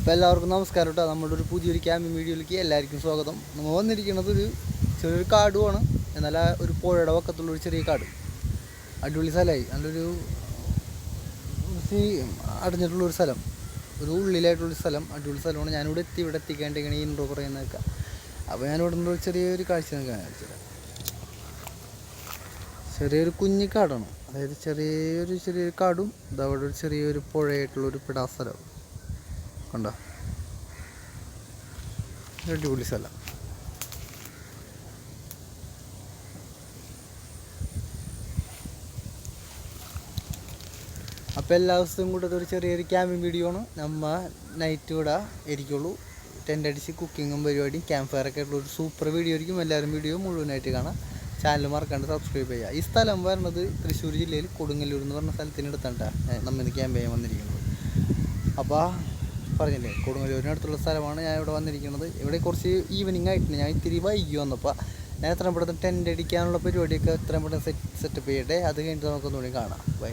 അപ്പോൾ എല്ലാവർക്കും നമസ്കാരം കേട്ടോ. നമ്മുടെ ഒരു പുതിയൊരു ക്യാമ്പിംഗ് വീഡിയോയിലേക്ക് എല്ലാവർക്കും സ്വാഗതം. നമ്മൾ വന്നിരിക്കുന്നത് ഒരു ചെറിയൊരു കാടുമാണ് എന്നാൽ ഒരു പുഴയുടെ പക്കത്തുള്ള ഒരു ചെറിയ കാട്. അടിപൊളി സ്ഥലമായി. നല്ലൊരു അടഞ്ഞിട്ടുള്ളൊരു സ്ഥലം. ഒരു ഉള്ളിലായിട്ടുള്ളൊരു സ്ഥലം. അടിപൊളി സ്ഥലമാണ്. ഞാനിവിടെ എത്തി. ഇവിടെ എത്തിക്കേണ്ടിങ്ങനെ ഈ ഇൻട്രോ പറയുന്നതൊക്കെ അപ്പോൾ ഞാനിവിടെ ഒരു ചെറിയൊരു കാഴ്ച നിൽക്കാൻ ചെറിയൊരു കുഞ്ഞിക്കാടാണ് അതായത് ചെറിയൊരു ചെറിയൊരു കാടും ഇതവിടെ ഒരു ചെറിയൊരു പുഴയായിട്ടുള്ളൊരു പിടാ സ്ഥലം കണ്ടോ? അടിപൊളി സ്ഥലം. അപ്പോൾ എല്ലാ ദിവസവും കൂടെ ഒരു ചെറിയൊരു ക്യാമ്പിംഗ് വീഡിയോ ആണ്. നമ്മ നൈറ്റ് ഇവിടെ ഇരിക്കുള്ളൂ. ടെന്റ് അടിച്ച് കുക്കിങ്ങും പരിപാടിയും ക്യാമ്പ് ഒക്കെ ആയിട്ടുള്ള ഒരു സൂപ്പർ വീഡിയോ ആയിരിക്കും. എല്ലാവരും വീഡിയോ മുഴുവനായിട്ട് കാണാം. ചാനൽ മറക്കാണ്ട് സബ്സ്ക്രൈബ് ചെയ്യുക ഈ സ്ഥലം വരുന്നത് തൃശ്ശൂർ ജില്ലയിൽ കൊടുങ്ങല്ലൂർ എന്ന് പറഞ്ഞ സ്ഥലത്തിനടുത്താണ് നമ്മൾ ഇന്ന് ക്യാമ്പ് ചെയ്യാൻ വന്നിരിക്കുന്നത്. അപ്പോൾ പറഞ്ഞില്ലേ കൊടുങ്ങല്ലൂരിന് അടുത്തുള്ള സ്ഥലമാണ് ഞാൻ ഇവിടെ വന്നിരിക്കുന്നത്. ഇവിടെ കുറച്ച് ഈവനിങ് ആയിട്ടുണ്ട്. ഞാൻ ഇത്തിരി വൈകി വന്നപ്പോൾ ഞാൻ എത്രയും പെട്ടെന്ന് ടെന്റ് അടിക്കാനുള്ള പരിപാടിയൊക്കെ എത്രയും പെട്ടെന്ന് സെറ്റ് സെറ്റപ്പ് ചെയ്യട്ടെ. അത് കഴിഞ്ഞിട്ട് നമുക്കൊന്നുകൂടി കാണാം. ബൈ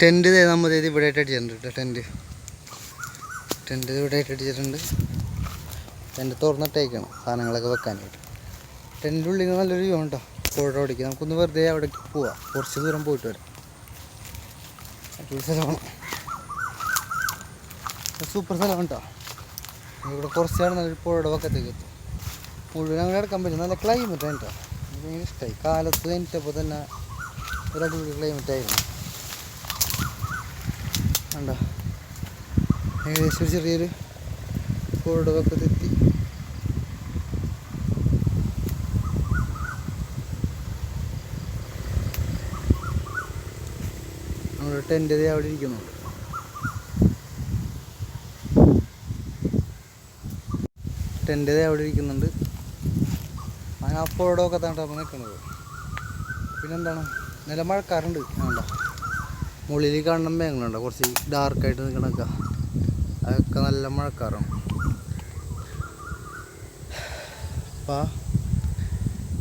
ടെന്റ് നമ്മൾ ഇത് ഇവിടെ ആയിട്ട് അടിച്ചിട്ടുണ്ട് കേട്ടോ ടെന്റ് ടെന്റ് ഇവിടെ ആയിട്ട് അടിച്ചിട്ടുണ്ട്. ടെന്റ് തുറന്നിട്ടേക്കണം സാധനങ്ങളൊക്കെ വെക്കാനായിട്ട്. ടെന്റിന്റെ ഉള്ളിൽ നല്ലൊരു വ്യൂ ഉണ്ടോ? പുഴ ഓടിക്കുക നമുക്കൊന്ന് വെറുതെ അവിടേക്ക് പോവാം. കുറച്ച് ദൂരം പോയിട്ട് വരാം. സ്ഥലമാണ്. സൂപ്പർ സ്ഥലമാണ് കേട്ടോ ഇവിടെ കുറച്ചാണ് നല്ലൊരു പുഴയുടെ പക്കത്തേക്ക് എത്തും. മുഴുവൻ അങ്ങനെ കിടക്കാൻ പറ്റും. നല്ല ക്ലൈമറ്റ് ആണ് കേട്ടോ ഇഷ്ടമായി കാലത്ത് എനിക്കപ്പോൾ തന്നെ ഒരു അടിപൊളി ക്ലൈമറ്റ് ആയിരുന്നു. കണ്ടോ? ഏകദേശം ഒരു ചെറിയൊരു പുഴയുടെ പക്കത്തെത്തി നമ്മുടെ ടെന്റ് അവിടെ ഇരിക്കുന്നുണ്ട് ടെന്റ് അവിടെ ഇരിക്കുന്നുണ്ട്. അങ്ങനെ ആ പക്കത്താണ് അപ്പോൾ നിൽക്കുന്നത്. പിന്നെന്താണ്? നല്ല മഴക്കാറുണ്ട് വേണ്ട മുകളിൽ കാണുന്ന മേഘങ്ങളുണ്ട്. കുറച്ച് ഡാർക്കായിട്ട് നിൽക്കണൊക്കെ അതൊക്കെ നല്ല മഴക്കാറാണ്.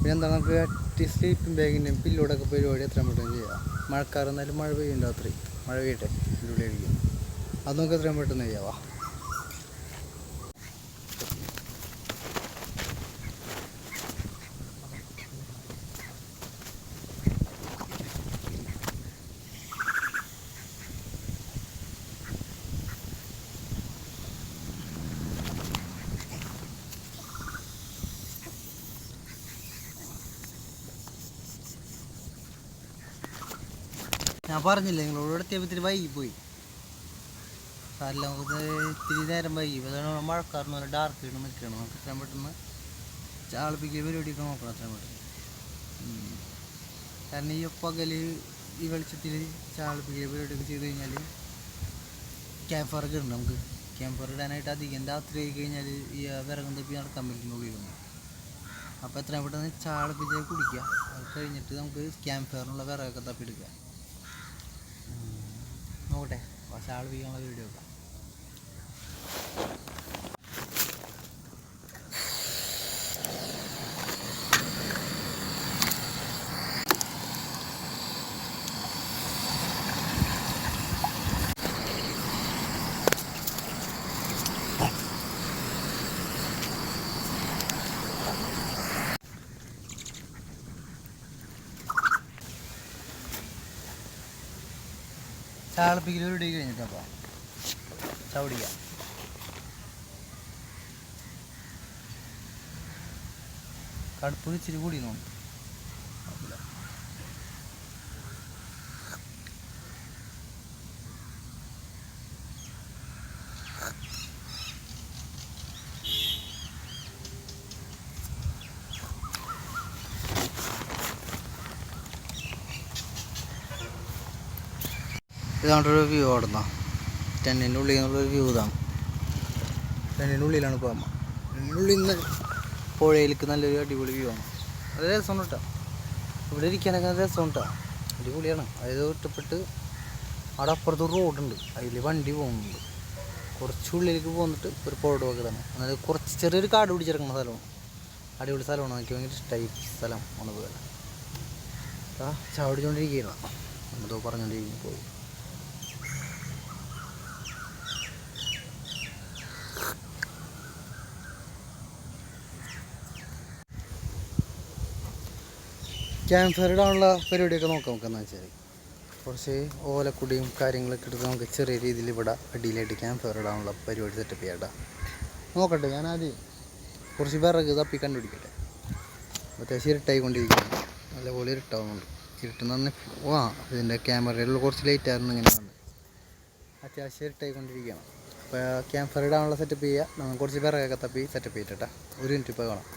പിന്നെ എന്താ നമുക്ക് അറ്റ് സ്ലീപ്പിംഗ് ബാഗിന്റെയും പില്ലോടൊക്കെ പരിപാടി എത്രയും പെട്ടെന്ന് ചെയ്യാം. മഴക്കാർ എന്നാലും മഴ പെയ്യും രാത്രി. മഴ പെയ്യട്ടെ. ഉള്ളിലേക്ക് അത് നമുക്ക് എത്രയും പെട്ടെന്ന് ചെയ്യാവാ ഞാൻ പറഞ്ഞില്ലേ നിങ്ങളോട് എത്തിയപ്പോൾ ഇത്തിരി വൈകി പോയി സാറില്ല നമുക്ക് ഇത്തിരി നേരം വൈകി. അതാണ് മഴക്കാരന് നല്ല ഡാർക്ക് ഇട്ട് നിൽക്കണം നമുക്ക് എത്രയും പെട്ടെന്ന് ചാളിപ്പിക്കുക പരിപാടിയൊക്കെ നോക്കണം എത്രയും പെട്ടെന്ന്. കാരണം ഈ പകൽ ഈ വെളിച്ചത്തിൽ ചാളിപ്പിക്കുക പരിപാടിയൊക്കെ ചെയ്ത് കഴിഞ്ഞാൽ ക്യാമ്പ് ഫയർ ഇടണം നമുക്ക്. ക്യാമ്പ് ഫയർ ഇടാനായിട്ട് അധികം രാത്രി ആയി കഴിഞ്ഞാൽ ഈ വിറകും തപ്പി നടക്കാൻ പറ്റുന്ന ഉള്ളിലൊന്നും അപ്പോൾ എത്രയും പെട്ടെന്ന് ചാളിപ്പിച്ച് കുടിക്കുക. അത് കഴിഞ്ഞിട്ട് നമുക്ക് ക്യാമ്പ് ഫയറിനുള്ള വിറകൊക്കെ തപ്പിയെടുക്കുക. നോക്കട്ടെ. കുറച്ച് ആൾ വീഴാനുള്ള വീഡിയോ ഒക്കെ ചാളപ്പിക്കൽ ഒരു ഡി കഴിഞ്ഞിട്ടപ്പോൾ ചവിടിക്ക. കടുപ്പ് ഇച്ചിരി കൂടി നോക്കും ഇതാണ് ഒരു വ്യൂ അവിടെ നിന്നാണ് ടെന്നിന്റെ ഉള്ളിൽ നിന്നുള്ളൊരു വ്യൂ ഇതാണ്. ടെന്നിന്റെ ഉള്ളിലാണ് ഇപ്പോൾ അമ്മ. ടെന്നിന്റെ ഉള്ളിൽ നിന്ന് പുഴയിലേക്ക് നല്ലൊരു അടിപൊളി വ്യൂ ആണ്. അത് രസമാണ് കേട്ടോ. ഇവിടെ ഇരിക്കാനൊക്കെ നല്ല രസമാണ് കേട്ടോ. അടിപൊളിയാണ്. അതായത് ഒറ്റപ്പെട്ട് അവിടെ അപ്പുറത്ത് റോഡുണ്ട് അതിൽ വണ്ടി പോകുന്നുണ്ട്. കുറച്ച് ഉള്ളിലേക്ക് പോന്നിട്ട് ഒരു പുഴ ഒക്കെ തന്നെ അതായത് കുറച്ച് ചെറിയൊരു കാട് പിടിച്ചിറങ്ങുന്ന സ്ഥലമാണ്. അടിപൊളി സ്ഥലമാണ്. എനിക്ക് ഭയങ്കര ഇഷ്ടമായി സ്ഥലം. ഉണത് പോലെ ആ ചാടിച്ചുകൊണ്ടിരിക്കുകയാണ് എന്തോ പറഞ്ഞുകൊണ്ടിരിക്കുന്നു പോയി. ക്യാമ്പ് ഫയറിടാനുള്ള പരിപാടിയൊക്കെ നോക്കാം നമുക്കെന്ന് വെച്ചാൽ കുറച്ച് ഓലക്കുടിയും കാര്യങ്ങളൊക്കെ എടുത്ത് നമുക്ക് ചെറിയ രീതിയിൽ ഇവിടെ അടിയിലായിട്ട് ക്യാമ്പ് ഇടാനുള്ള പരിപാടി സെറ്റപ്പ് ചെയ്യാം നോക്കട്ടെ ഞാൻ ആദ്യം കുറച്ച് വിറക് തപ്പി കണ്ടുപിടിക്കട്ടെ. അത്യാവശ്യം ഇരുട്ടായി കൊണ്ടിരിക്കുന്നു നല്ലപോലെ ഇരുട്ടാവുന്നുണ്ട്. ഇരുട്ടെന്ന് പറഞ്ഞാൽ ആ ഇതിന്റെ ക്യാമറയിലുള്ള കുറച്ച് ലൈറ്റ് ആയിരുന്നു ഇങ്ങനെ വന്ന്. അത്യാവശ്യം ഇരുട്ടായി കൊണ്ടിരിക്കുകയാണ് അപ്പോൾ ക്യാമ്പ് ഇടാനുള്ള സെറ്റപ്പ് ചെയ്യുക നമ്മൾ കുറച്ച് വിറകൊക്കെ തപ്പി സെറ്റപ്പ് ചെയ്തിട്ടാ ഒരു മിനിറ്റ് ഇപ്പോൾ കാണാം.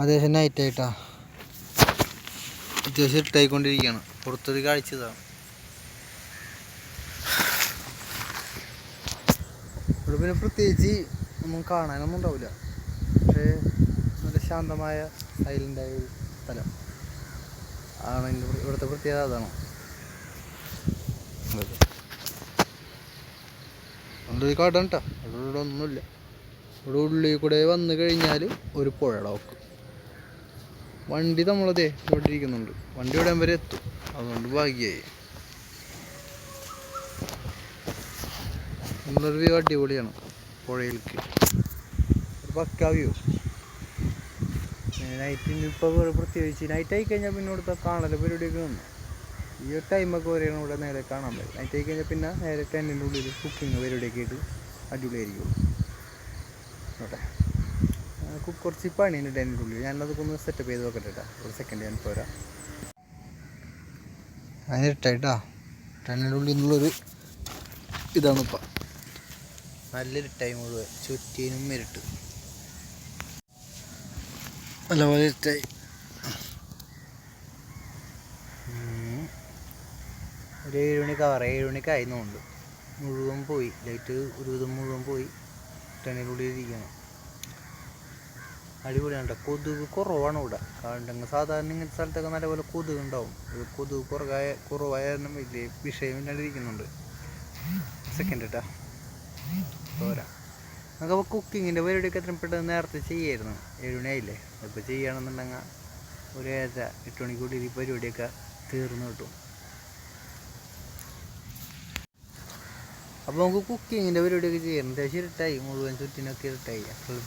അത്യാവശ്യം നൈറ്റ് ആയിട്ടാ. അത്യാവശ്യം ഇട്ടായിക്കൊണ്ടിരിക്കുകയാണ് പുറത്തൊരു കാഴ്ചതാണ് ഇവിടെ പിന്നെ പ്രത്യേകിച്ച് ഒന്നും കാണാനൊന്നും ഉണ്ടാവില്ല. പക്ഷേ നല്ല ശാന്തമായ സൈലന്റായ ഒരു സ്ഥലം. ആണ് ഇവിടുത്തെ പ്രത്യേകത അതാണ്. നല്ലൊരു കാടാണ് കേട്ടോ ഇവിടെ ഒന്നുമില്ല. ഇവിടെ ഉള്ളിൽ കൂടെ വന്നു കഴിഞ്ഞാൽ ഒരു പുഴയുടെ വണ്ടി നമ്മളതേ ഇവിടെ വണ്ടി ഇവിടെ വരെ എത്തും. അതുകൊണ്ട് ഭാഗ്യമായി നമ്മളൊരു വ്യൂ അടിപൊളിയാണ് പുഴയിലേക്ക്. ഒരു പക്ക വ്യൂ. നൈറ്റിന് ഇപ്പോൾ പ്രത്യേകിച്ച് നൈറ്റ് ആയി കഴിഞ്ഞാൽ പിന്നെ ഇവിടുത്തെ കാണൽ പരിപാടിയൊക്കെ വന്നു. ഈ ഒരു ടൈമൊക്കെ വരെയാണ് ഇവിടെ നേരെ കാണാൻ പറ്റും നൈറ്റ് ആയി കഴിഞ്ഞാൽ പിന്നെ നേരെ ടെന്റിന്റെ ഉള്ളിൽ കുക്കിങ് പരിപാടിയൊക്കെ ആയിട്ട് അടിപൊളിയായിരിക്കും. നമുക്ക് കുറച്ച് പണിയുണ്ട് ടെന്റിന്റെ ഉള്ളിൽ. ഞാനതൊക്കെ ഒന്ന് സെറ്റപ്പ് ചെയ്ത് നോക്കട്ടെ കേട്ടോ ഒരു സെക്കൻഡ് ഞാൻ പോരാ. അതിനിട്ട കേട്ടോ ഡൈനിങ് ഉള്ളിൽ നിന്നുള്ളൊരു ഇതാണ് ഇപ്പം. നല്ല ടൈം മുഴുവൻ ചുറ്റിനും ഇരുട്ട്. നല്ലപോലെ ഇരുട്ടായി. ഒരു ഏഴ് മണിക്ക് ആറ് ഏഴ് മണിക്ക് ആയിരുന്നുണ്ട് മുഴുവൻ പോയി. ലൈറ്റ് ഒരു വിധം മുഴുവൻ പോയി. ടെണ്ണിനുള്ളിൽ ഇരിക്കണം. അടിപൊളിയാണ് കൊതുക് കുറവാണ് ഇവിടെ. കാരണം സാധാരണ ഇങ്ങനത്തെ സ്ഥലത്തൊക്കെ നല്ലപോലെ കൊതുക് ഉണ്ടാവും. കൊതുക് കുറവായ കുറവായ കാരണം വലിയ വിഷയമില്ലാണ്ടിരിക്കുന്നുണ്ട് സെക്കൻഡ് കേട്ടാ പോരാ. നമുക്കപ്പോൾ കുക്കിങ്ങിന്റെ പരിപാടിയൊക്കെ എത്രയും പെട്ടെന്ന് നേരത്തെ ചെയ്യായിരുന്നു. ഏഴ് മണിയായില്ലേ? ഇപ്പോൾ ചെയ്യുകയാണെന്നുണ്ടെങ്കിൽ ഒരു ഏഴര എട്ട് മണിക്കൂടി ഈ പരിപാടിയൊക്കെ തീർന്നു കിട്ടും. അപ്പോൾ നമുക്ക് കുക്കിങ്ങിന്റെ പരിപാടിയൊക്കെ ചെയ്യാം. അത്യാവശ്യം ഇരുട്ടായി. മുഴുവൻ ചുറ്റിനൊക്കെ ഇരുട്ടായി.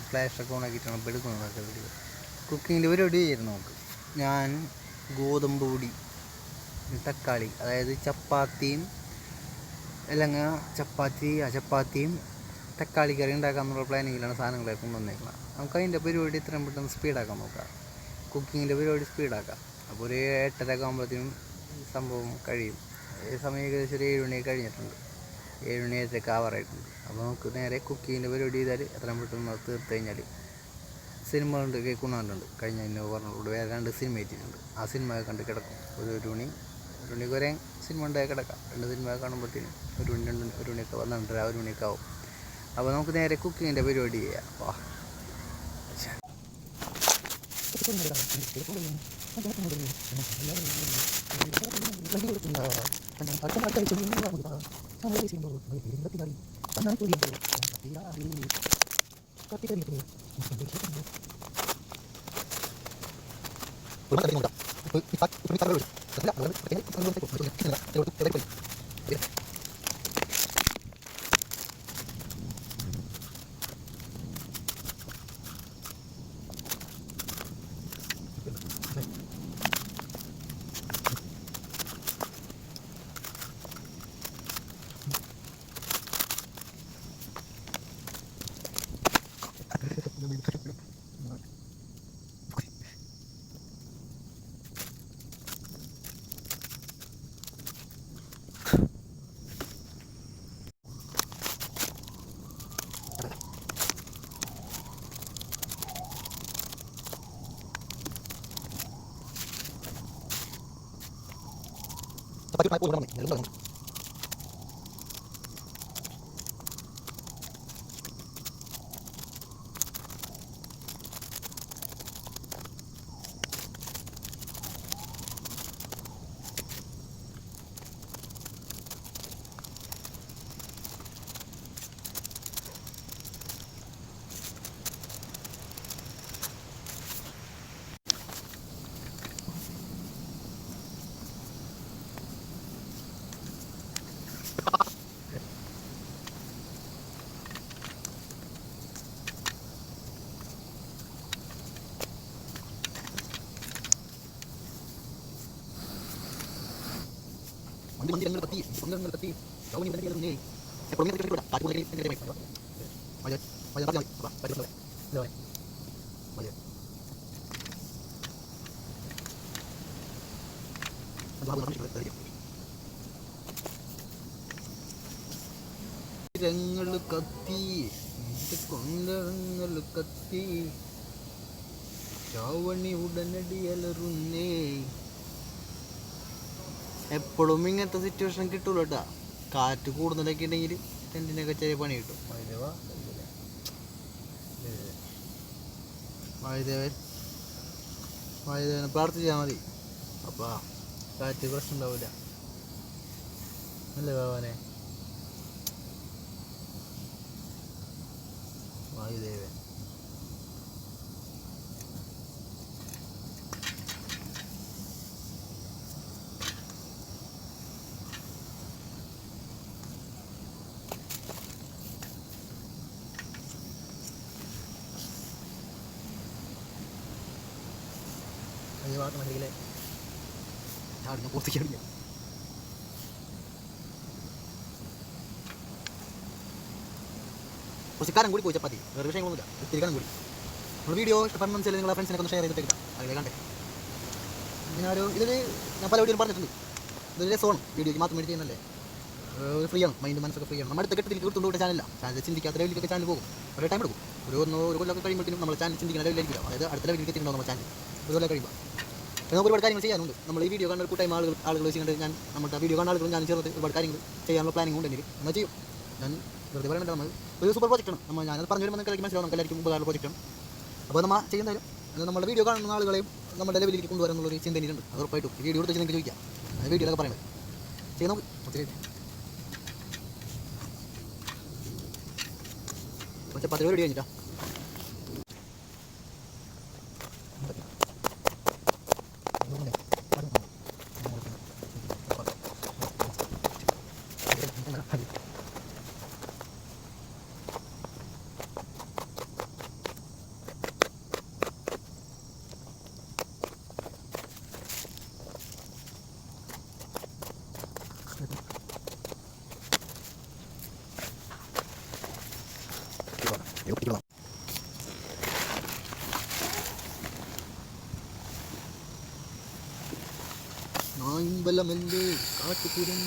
ഫ്ലാഷൊക്കെ ഓണാക്കിയിട്ടാണ് ഇപ്പോൾ എടുക്കുന്നതൊക്കെ വീഡിയോ കുക്കിങ്ങിന്റെ പരിപാടി. ചെയ്യായിരുന്നു നമുക്ക്. ഞാൻ ഗോതമ്പ് പൊടി തക്കാളി അതായത് ചപ്പാത്തിയും അല്ലെങ്കിൽ ചപ്പാത്തി ആ ചപ്പാത്തിയും തക്കാളി കറി ഉണ്ടാക്കാമെന്നുള്ള പ്ലാനിങ്ങിലാണ് സാധനങ്ങളെ കൊണ്ടുവന്നേക്കുന്നത്. നമുക്ക് അതിന്റെ പരിപാടി ഇത്രയും പെട്ടെന്ന് സ്പീഡാക്കാൻ നോക്കാം. കുക്കിങ്ങിന്റെ പരിപാടി സ്പീഡാക്കാം അപ്പോൾ ഒരു എട്ടര ആകുമ്പോഴത്തേനും സംഭവം കഴിയും. സമയം ഏകദേശം ഒരു ഏഴ് കഴിഞ്ഞിട്ടുണ്ട്. ഏഴ് മണി ആവാറായിട്ടുണ്ട് അപ്പോൾ നമുക്ക് നേരെ കുക്കിങ്ങിന്റെ പരിപാടി ചെയ്താൽ എത്രയും പെട്ടെന്ന് തീർത്ത് കഴിഞ്ഞാൽ സിനിമകളുണ്ട് കേൾക്കുന്നുണ്ട് കഴിഞ്ഞ എന്നെ പറഞ്ഞോട് വേറെ രണ്ട് സിനിമ എത്തിയിട്ടുണ്ട്. ആ സിനിമ കണ്ട് കിടക്കും. ഒരു ഒരു മണി ഒരു മണിക്ക് വരെ സിനിമ ഉണ്ടായി കിടക്കാം. രണ്ട് സിനിമ കാണുമ്പോഴത്തേനും ഒരു മണി രണ്ട് ഒരു മണിയൊക്കെ പന്ത്രണ്ടര ഒരു മണിയൊക്കെ ആവും. അപ്പോൾ നമുക്ക് നേരെ കുക്കിങ്ങിന്റെ പരിപാടി ചെയ്യാം. വാ. Yeah. tay chút máy của nó mình đúng rồi മന്ദിരങ്ങൾ കത്തി മന്ദിരങ്ങൾ കത്തി ഗൗരി മന്ദിരങ്ങൾ മുന്നേ പുറമേ കിട്ടിയിട്ടില്ല കാറ്റ് മുതലേ എന്റെ മൈക്ക് മജ മജ പറഞ്ഞു വാ പറഞ്ഞു ഇല്ല മജ മന്ദിരങ്ങൾ കത്തി കൊന്തങ്ങൾ കത്തി. ചാവണി ഉടനടി അലറുന്നേ. എപ്പോഴും ഇങ്ങനത്തെ സിറ്റുവേഷൻ കിട്ടൂല കേട്ടാ കാറ്റ് കൂടുതലൊക്കെ ഉണ്ടെങ്കിൽ ടെന്റിനൊക്കെ ചെറിയ പണി കിട്ടും. വായുദേവ വായുദേവൻ വായുദേവനെ പ്രാർത്ഥിച്ചാൽ മതി. അപ്പാ കാറ്റ് പ്രശ്നം ഉണ്ടാവില്ല അല്ലേ ഭഗവാനെ? വായുദേവൻ ഈ ഭാഗത്ത് മണ്ടിയിലെ ചാടി ഞാൻ പൂർത്തിക്കടില്ല കുറച്ച് കാലം കൂടി പോയി ചപ്പാത്തി വേറെ വിഷയങ്ങളൊന്നുമില്ല. ഒത്തിരി കൂടി. നമ്മൾ വീഡിയോ ഇഷ്ടപ്പെടുന്ന ചില നിങ്ങളെ ഫ്രണ്ട്സിനൊക്കെ ഒന്ന് ഷെയർ ചെയ്തിട്ട് അതിലെ കണ്ടേ. ഒരു ഇതിൽ ഞാൻ പല വീഡിയോയിലും പറഞ്ഞിട്ടുണ്ട്. ഇതൊരു രസമാണ് വീഡിയോക്ക് മാത്രം വേണ്ടി ചെയ്യുന്നല്ലേ ഫ്രീ ആണ്. മൈൻഡ് മനസ്സൊക്കെ ഫ്രീ ആണ്. നമ്മുടെ അടുത്ത കെട്ടത്തിൽ കൊടുത്തുകൊണ്ട് ചാനലില്ല ചാനൽ ചിന്തിക്കാത്ത ലെവലിലേക്ക് ചാനൽ പോകും. ഒരു ടൈം എടുക്കും. ഒരു ഒന്ന് ഒരു കൊല്ലമൊക്കെ കഴിയുമ്പോഴത്തേക്കും നമ്മൾ ചാനൽ ചിന്തിക്കുന്ന ലെവലിലേക്ക് അതായത് അടുത്ത ലെവലിലേക്ക് എത്തിയിട്ടുണ്ടാവും നമ്മുടെ ചാനൽ ഒരു കൊല്ലം കഴിയുമ്പോൾ നമുക്ക് ഒരുപാട് കാര്യങ്ങൾ ചെയ്യാനുണ്ട്. നമ്മൾ ഈ വീഡിയോ കണ്ട കൂട്ടായ്മ ആളുകൾ ആളുകൾ വെച്ചുകൊണ്ട് ഞാൻ നമ്മുടെ വീഡിയോ കാണുന്ന ആളുകളും ഞാൻ ചേർത്ത് ഒരുപാട് കാര്യങ്ങൾ ചെയ്യാനുള്ള പ്ലാനിങ് ഉണ്ട് എനിക്ക്. നമ്മൾ ചെയ്യും? ഞാൻ വെറുതെ പറയുന്നത് നമ്മൾ ഒരു സൂപ്പർ പ്രോജക്റ്റാണ് നമ്മൾ ഞാനത് പറഞ്ഞു വരുമ്പോൾ നിങ്ങൾക്ക് മനസ്സിലാവും നമുക്ക് എല്ലാവർക്കും ഉപകാര പ്രോജക്റ്റാണ് അപ്പോൾ നമ്മൾ ചെയ്യുന്നതായാലും അത് നമ്മുടെ വീഡിയോ കാണുന്ന ആളുകളെയും നമ്മുടെ ലെവലിലേക്ക് കൊണ്ടുവരാനുള്ള ഒരു ചിന്ത എനിക്കുണ്ട്. അത് ഉറപ്പായിട്ടും. വീഡിയോ എടുത്ത് നിങ്ങൾക്ക് ചോദിക്കാം. വീഡിയോയിലൊക്കെ പറയുന്നത് ചെയ്യാൻ നോക്ക് ഒത്തിരി പക്ഷേ പത്ത് പേര് കഴിഞ്ഞിട്ടാ. നായിമ്പലമല്ലേ കാട്ടുപുരം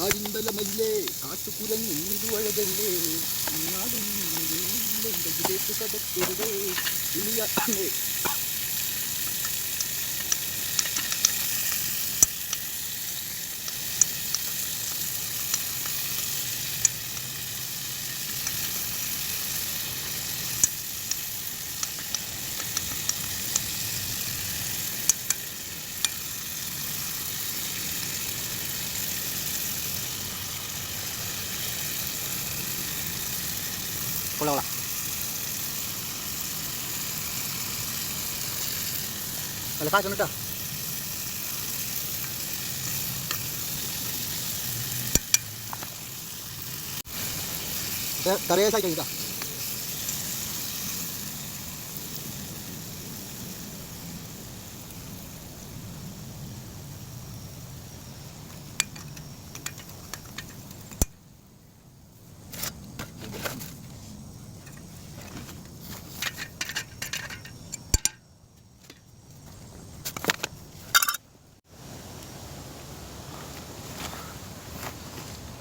காரின்பல மயிலே காட்டுக்குரன் உருது அழகண்டே நாடும் இல்லை இந்த இதே சுகபத்தொருவே இனியா കാറ്റുണ്ട് കേട്ടോ കറിയ സൈറ്റ് കേട്ടോ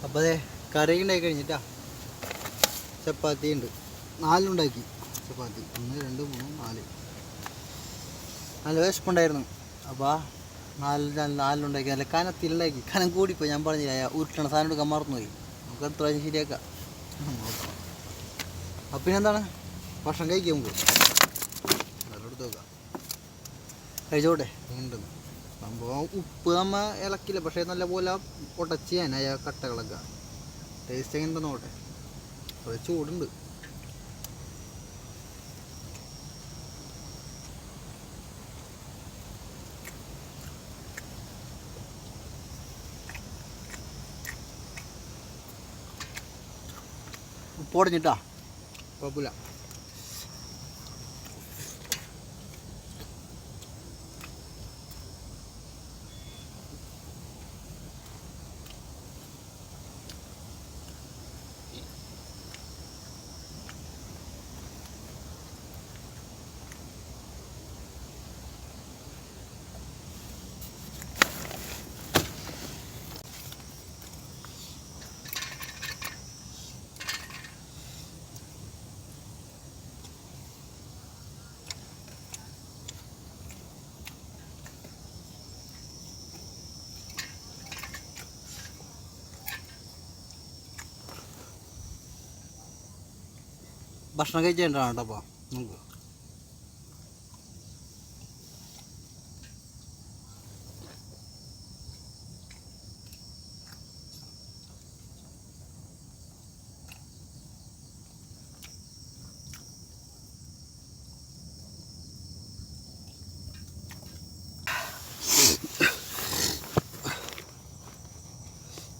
അപ്പോൾ അതെ കറി ഉണ്ടാക്കി കഴിഞ്ഞിട്ടാ. ചപ്പാത്തി ഉണ്ട്. നാലുണ്ടാക്കി ചപ്പാത്തി. ഒന്ന് രണ്ട് മൂന്ന് നാല്. നല്ല വിശപ്പുണ്ടായിരുന്നു. അപ്പോൾ നാല് നാല് നാലിനുണ്ടാക്കി. നല്ല കനത്തിലുണ്ടാക്കി കനം കൂടിപ്പോയി. ഞാൻ പറഞ്ഞില്ല ഉരുട്ടണ സാധനം എടുക്കാൻ മറന്നുപോയി. നമുക്ക് എത്ര പ്രാവശ്യം ശരിയാക്കാം. അപ്പം പിന്നെന്താണ്? ഭക്ഷണം കഴിക്കാം നമുക്ക്. നോക്കാം. കഴിച്ചോട്ടെ? ഉണ്ടെന്ന് സംഭവം ഉപ്പ് നമ്മ ഇളക്കില്ല. പക്ഷേ നല്ല പോലെ ഉടച്ച് ഞാൻ കട്ടകളൊക്കെ ടേസ്റ്റ് എങ്ങനെ നോട്ടെ കുറേ ചൂടുണ്ട്. ഉപ്പ് ഉടഞ്ഞിട്ടാ കുഴപ്പമില്ല. ഭക്ഷണം കഴിച്ചാണ് കേട്ടോ അപ്പോൾ നമുക്ക്.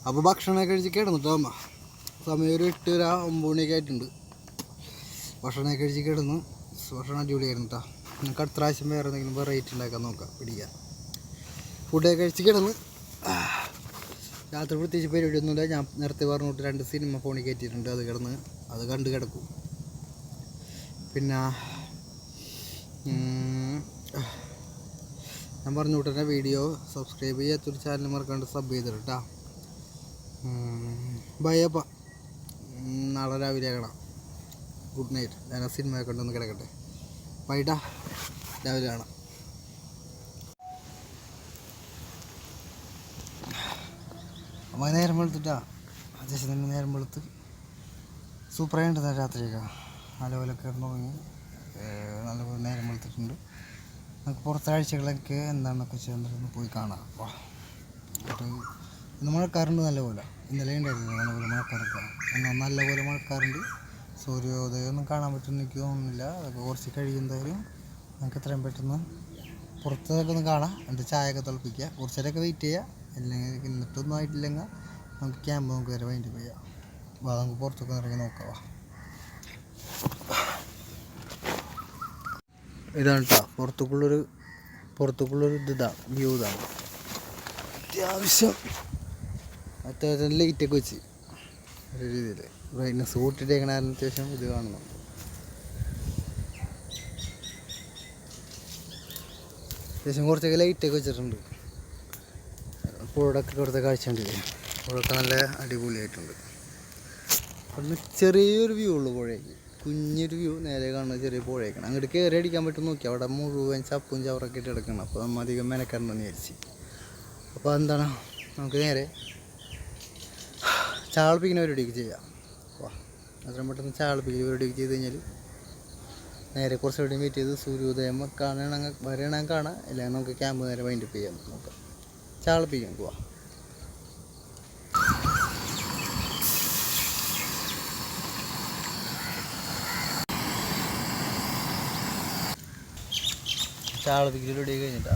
അപ്പോൾ ഭക്ഷണമൊക്കെ കഴിച്ച് കിടന്നിട്ടോ അമ്മ. സമയം ഒരു എട്ട് ഒമ്പത് മണിയൊക്കെ ആയിട്ടുണ്ട്. ഭക്ഷണമൊക്കെ കഴിച്ച് കിടന്നു ഭക്ഷണം അടിപൊളിയായിരുന്നു കേട്ടോ നമുക്ക് അടുത്ത പ്രാവശ്യം വേറെ എന്തെങ്കിലും വെറൈറ്റി ഉണ്ടാക്കാൻ നോക്കാം പിടിക്കാം. ഫുഡൊക്കെ കഴിച്ച് കിടന്ന് രാത്രി പ്രത്യേകിച്ച് പരിപാടിയൊന്നുമില്ല. ഞാൻ നേരത്തെ പറഞ്ഞിട്ട് രണ്ട് സിനിമ ഫോണിൽ കയറ്റിയിട്ടുണ്ട്. അത് കിടന്ന് അത് കണ്ട് കിടക്കും. പിന്നെ ഞാൻ പറഞ്ഞു വിട്ടെ വീഡിയോ സബ്സ്ക്രൈബ് ചെയ്യാത്തൊരു ചാനൽ മറക്കാണ്ട് സബ് ചെയ്തിട്ടാ ബൈ ബൈയപ്പ നാളെ രാവിലെ കാണാം. Good night. ഞാൻ ആ സിനിമയൊക്കെ ഉണ്ടെന്ന് കിടക്കട്ടെ. ബൈട്ടാ രാവിലെ കാണാം. അമ്മ നേരം വെളുത്തിട്ടാ. അത്യാവശ്യം തന്നെ നേരം വെളുത്ത്. സൂപ്പറായിട്ട് രാത്രിയൊക്കെ. നല്ലപോലെ കിടന്നുറങ്ങി. നല്ലപോലെ നേരം വെളുത്തിട്ടുണ്ട്. നമുക്ക് പുറത്താഴ്ചകളൊക്കെ എന്താണെന്നൊക്കെ ചെന്നിട്ടൊന്ന് പോയി കാണാം. ഇന്ന് മഴക്കാറുണ്ട് നല്ലപോലെ. ഇന്നലെ ഉണ്ടായിരുന്നു നല്ലപോലെ മഴക്കാറൊക്കെ. എന്നാൽ നല്ലപോലെ മഴക്കാറുണ്ട്. സൂര്യോദയം ഒന്നും കാണാൻ തോന്നുന്നില്ല. അതൊക്കെ കുറച്ച് കഴിയുന്നതായാലും നമുക്ക് എത്രയും പെട്ടെന്ന് പുറത്തൊക്കെ ഒന്ന് കാണാം. എന്നിട്ട് ചായയൊക്കെ തിളപ്പിക്കുക. കുറച്ച് നേരമൊക്കെ വെയിറ്റ് ചെയ്യുക. അല്ലെങ്കിൽ എന്നിട്ടൊന്നും ആയിട്ടില്ലെങ്കിൽ നമുക്ക് ക്യാമ്പ് നമുക്ക് വരെ വൈൻഡ് ചെയ്യാം. വാ നമുക്ക് പുറത്തൊക്കെ ഇറങ്ങി നോക്കാം. ഇതാണ് കേട്ടോ പുറത്തേക്കുള്ളൊരു പുറത്തേക്കുള്ളൊരു ഇതാണ് വ്യൂ ഇതാണ്. അത്യാവശ്യം. അത്യാവശ്യം ലൈറ്റൊക്കെ വെച്ച്. ഒരു രീതിയിൽ. പിന്നെ സൂട്ടിട്ടേക്കണതിന് അത്യാവശ്യം ഇത് കാണുന്നു അത്യാവശ്യം കുറച്ചൊക്കെ ലൈറ്റൊക്കെ വെച്ചിട്ടുണ്ട്. പുഴയൊക്കെ കാഴ്ച ഉണ്ടില്ലേ പുഴയൊക്കെ നല്ല അടിപൊളിയായിട്ടുണ്ട്. അവിടുന്ന് ചെറിയൊരു വ്യൂ ഉള്ളു പുഴയ്ക്ക്. കുഞ്ഞൊരു വ്യൂ നേരെ കാണുന്ന ചെറിയ പുഴയൊക്കെയാണ് അങ്ങോട്ട് കയറി അടിക്കാൻ പറ്റും നോക്കി അവിടെ മുഴുവൻ ചപ്പും ചവറൊക്കെ ഇട്ട് കിടക്കണം. അപ്പോൾ നമ്മൾ അധികം മെനക്കാരനെന്ന് വിചാരിച്ച്. അപ്പോൾ എന്താണ്? നമുക്ക് നേരെ ചാളിപ്പിക്കുന്ന പരിപാടിയൊക്കെ ചെയ്യാം. വാ അത്രയും പെട്ടെന്ന് ചാളിപ്പിക്കുന്ന പരിപാടിയൊക്കെ ചെയ്ത് കഴിഞ്ഞാൽ നേരെ കുറച്ച് എവിടെയും വെയിറ്റ് ചെയ്ത് സൂര്യോദയം കാണണമെങ്കിൽ വരണമെങ്കിൽ കാണാം. അല്ലെങ്കിൽ നമുക്ക് ക്യാമ്പ് നേരെ വൈൻഡപ്പ് ചെയ്യാം. നോക്കാം ചാളിപ്പിക്കാം പോവാ. ചാളിപ്പിക്കൽ റെഡി കഴിഞ്ഞിട്ടാ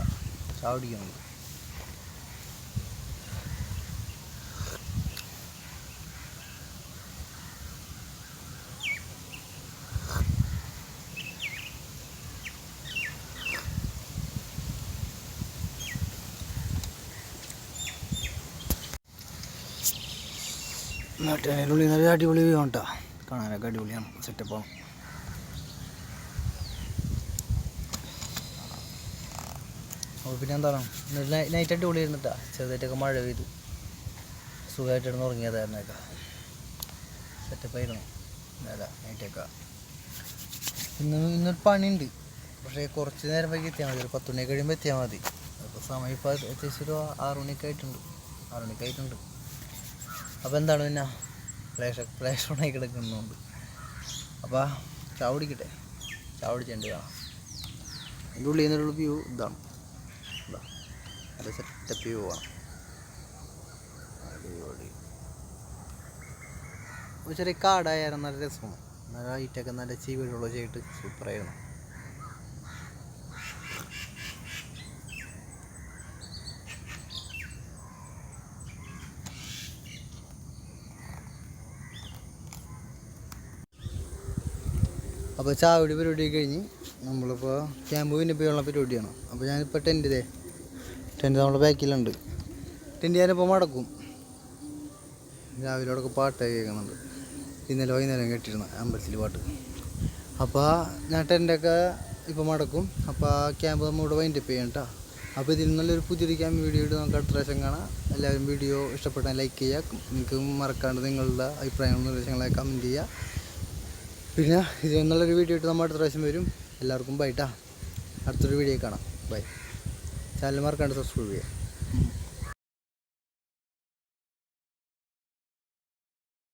നാട്ടിനുള്ളിൽ നല്ല അടിപൊളി വ്യൂ ആണ് കാണാനൊക്കെ അടിപൊളിയാണ്. സെറ്റപ്പാണ് അപ്പോൾ പിന്നെ എന്താണ്? നൈറ്റ് അടിപൊളി ഇരുന്നിട്ടാ ചെറുതായിട്ടൊക്കെ മഴ പെയ്തു. സുഖമായിട്ട് ഇടുന്ന് ഉറങ്ങിയതായിരുന്നേക്കാ സെറ്റപ്പായിരുന്നു അല്ല നൈറ്റൊക്കെ ഇന്ന് ഇന്നൊരു പണിയുണ്ട്. പക്ഷേ കുറച്ച് നേരം വൈകി എത്തിയാൽ മതി. ഒരു പത്ത് മണി കഴിയുമ്പോൾ എത്തിയാൽ മതി. അപ്പോൾ സമയം ഇപ്പോൾ ഏകദേശം ഒരു ആറ് മണിയൊക്കെ ആയിട്ടുണ്ട്. ആറ് അപ്പോൾ എന്താണ് പിന്നെ? ഫ്ലാഷ് ഫ്ലാഷ് ഓണായി കിടക്കുന്നുണ്ട്. അപ്പോൾ ചാവടിക്കട്ടെ. ചാവടിച്ചുണ്ട് കാണാം അതിന്റെ ഉള്ളിൽ നിന്നുള്ള വ്യൂ ഇതാണ്. ഇതാ നല്ല സെറ്റപ്പ് വ്യൂ ആണ്. ചെറിയ കാടായാലും നല്ല രസമാണ്. നല്ല ഹൈറ്റൊക്കെ നല്ല ചീവിടുള്ള ചെയ്തിട്ട് സൂപ്പറായിരുന്നു അപ്പോൾ ചാവടി പരിപാടി കഴിഞ്ഞ് നമ്മളിപ്പോൾ ക്യാമ്പ് പിന്നെ പോയുള്ള പരിപാടിയാണ്. അപ്പോൾ ഞാനിപ്പോൾ ടെന്റ് ഇതേ. ടെന്റ് നമ്മുടെ ബാക്കിലുണ്ട്. ടെന്റ് ഞാനിപ്പോൾ മടക്കും. രാവിലെ അവിടെ പാട്ടൊക്കെ കേൾക്കുന്നുണ്ട്. ഇന്നലെ വൈകുന്നേരം കേട്ടിരുന്നു അമ്പലത്തിൽ പാട്ട്. അപ്പോൾ ഞാൻ ടെന്റൊക്കെ ഇപ്പോൾ മടക്കും. അപ്പോൾ ആ ക്യാമ്പ് നമ്മളിവിടെ വൈൻഡപ്പ് ചെയ്യാം കേട്ടോ അപ്പോൾ ഇതിൽ നല്ലൊരു പുതിയൊരു ക്യാമ്പ് വീഡിയോ ഇട്ട് നമുക്ക് അടുത്ത പ്രാവശ്യം കാണാം. എല്ലാവരും വീഡിയോ ഇഷ്ടപ്പെട്ടാൽ ലൈക്ക് ചെയ്യുക. നിങ്ങൾക്ക് മറക്കാണ്ട് നിങ്ങളുടെ അഭിപ്രായങ്ങളും നിർദ്ദേശങ്ങളെ കമന്റ് ചെയ്യുക. പിന്നെ ഇത് എന്നുള്ളൊരു വീഡിയോ ഇട്ട് നമ്മൾ അടുത്ത പ്രാവശ്യം വരും. എല്ലാവർക്കും ബൈട്ടാ അടുത്തൊരു വീഡിയോ കാണാം. ബൈ ചാനൽ മറക്കാണ്ട് സബ്സ്ക്രൈബ് ചെയ്യുക